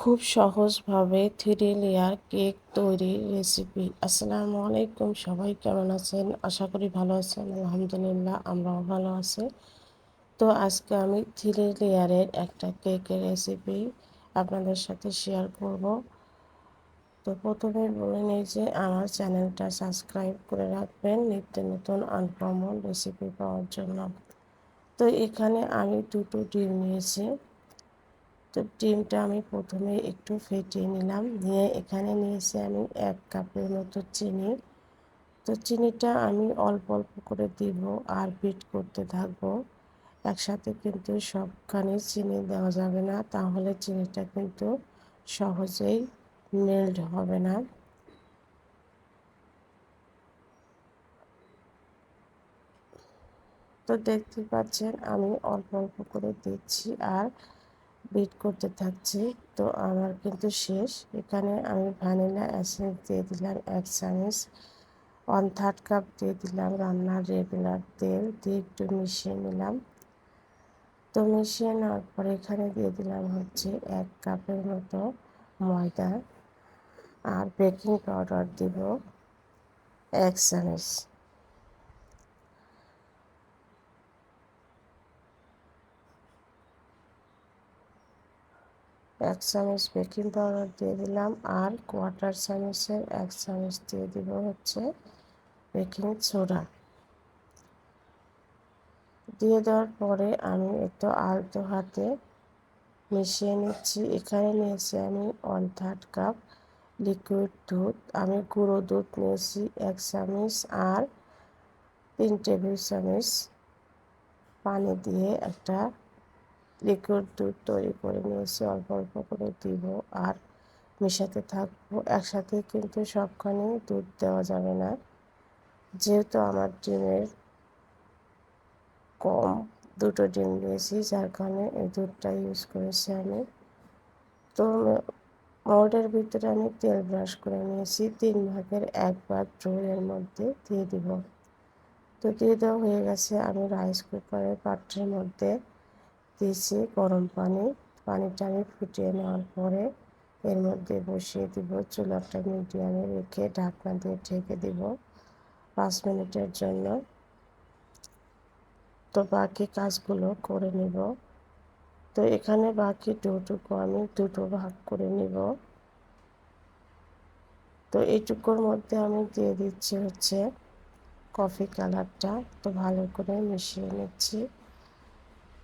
খুব সহজভাবে three layer cake তৈরির রেসিপি আসসালামু আলাইকুম, সবাই কেমন আছেন? আশা করি ভালো আছেন, আলহামদুলিল্লাহ আমরাও ভালো আছি। তো আজকে আমি থ্রি লেয়ারের একটা কেকের রেসিপি আপনাদের সাথে শেয়ার করব। তো প্রথমে বলে নিই যে আমার চ্যানেলটা সাবস্ক্রাইব করে রাখবেন, নিত্য নতুন আনকমন রেসিপি পাওয়ার জন্য। তো এখানে আমি দুটো ডিম নিয়েছি। তো ডিমটা আমি প্রথমে একটু ফেটিয়ে নিলাম। নিয়ে এখানে নিয়েছি আমি এক কাপের মতো চিনি। তো চিনিটা আমি অল্প অল্প করে দিব আর বিট করতে থাকব। একসাথে কিন্তু সবখানে চিনি দেওয়া যাবে না, তাহলে চিনিটা কিন্তু সহজেই মেল্ট হবে না। তো দেখতে পাচ্ছেন আমি অল্প অল্প করে দিচ্ছি আর বিট করতে থাকছি। তো আমার কিন্তু শেষ। এখানে আমি ভ্যানিলা এসেন্স দিয়ে দিলাম এক চামচ। ওয়ান থার্ড কাপ দিয়ে দিলাম রান্নার রেগুলার তেল দিয়ে একটু মিশিয়ে নিলাম। তো মিশিয়ে নেওয়ার পরে এখানে দিয়ে দিলাম হচ্ছে এক কাপের মতো ময়দা। আর বেকিং পাউডার দিব এক চামচ। এক চামচ বেকিং পাউডার দিয়ে দিলাম আর কোয়ার্টার চামচের এক চামচ দিয়ে দিব হচ্ছে বেকিং সোডা। দিয়ে দেওয়ার পরে আমি একটু আলতো হাতে মিশিয়ে নিচ্ছি। এখানে নিয়েছি আমি ওয়ান থার্ড কাপ লিকুইড দুধ। আমি গুঁড়ো দুধ নিয়েছি এক চামচ আর তিন টেবিল চামচ পানি দিয়ে একটা লিকুইড দুধ তৈরি করে নিয়েছি অল্প অল্প করে দিব আর মেশাতে থাকব একসাথে কিন্তু সবখানে দুধ দেওয়া যাবে না। যেহেতু আমার ডিমের কম দুটো ডিম দিয়েছি যার কারণে এই দুধটা ইউজ করেছি আমি। তো মোল্ডের ভিতরে আমি তেল ব্রাশ করে নিয়েছি তিন ভাগের এক ভাগ ড্রোয়ের মধ্যে দিয়ে দিব। তো দিয়ে দেওয়া হয়ে গেছে আমি রাইস কুকারের পাত্রের মধ্যে। দিয়েছি গরম পানি। পানিটা আমি ফুটিয়ে নেওয়ার পরে এর মধ্যে বসিয়ে দিব, চুলাটা মিডিয়ামে রেখে ঢাকনা দিয়ে ঢেকে দিব পাঁচ মিনিটের জন্য। তো বাকি কাজগুলো করে নিব। তো এখানে বাকি ডোটুকু আমি দুটো ভাগ করে নিব। তো এইটুকুর মধ্যে আমি দিয়ে দিচ্ছি হচ্ছে কফি কালারটা। তো ভালো করে মিশিয়ে নিচ্ছি।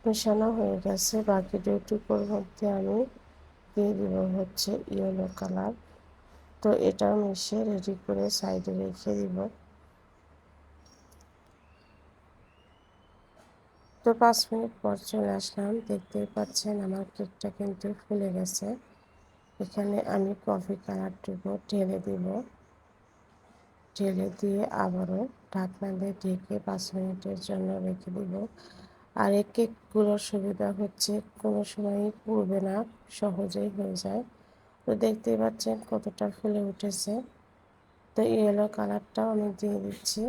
মেশানো হয়ে গেছে বাকি দুটুকুর মধ্যে আমি দিয়ে দিব হচ্ছে ইয়েলো কালার তো এটা মিশিয়ে রেডি করে সাইডে রেখে দিব। তো পাঁচ মিনিট পর চলে আসলাম, দেখতেই পাচ্ছেন আমার কেকটা কিন্তু ফুলে গেছে। এখানে আমি কফি কালারটুকু ঢেলে দিব। ঢেলে দিয়ে আবারও ঢাকনা দিয়ে ঢেকে পাঁচ মিনিটের জন্য রেখে দিব। আর এই কেকগুলোর সুবিধা হচ্ছে, কোনো সময়ই পুড়বে না, সহজেই হয়ে যায়। তো দেখতেই পাচ্ছেন কতটা ফুলে উঠেছে। তো ইয়েলো কালারটাও আমি দিয়ে দিচ্ছি।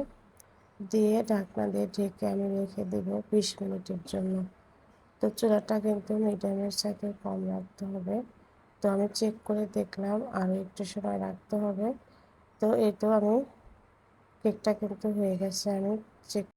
দিয়ে ঢাকনা দিয়ে ঢেকে আমি রেখে দেব বিশ মিনিটের জন্য। তো চুলাটা কিন্তু মিডিয়ামের সাথে কম রাখতে হবে। তো আমি চেক করে দেখলাম, আরও একটু সময় রাখতে হবে। তো এই তো আমি কেকটা কিন্তু হয়ে গেছে, আমি চেক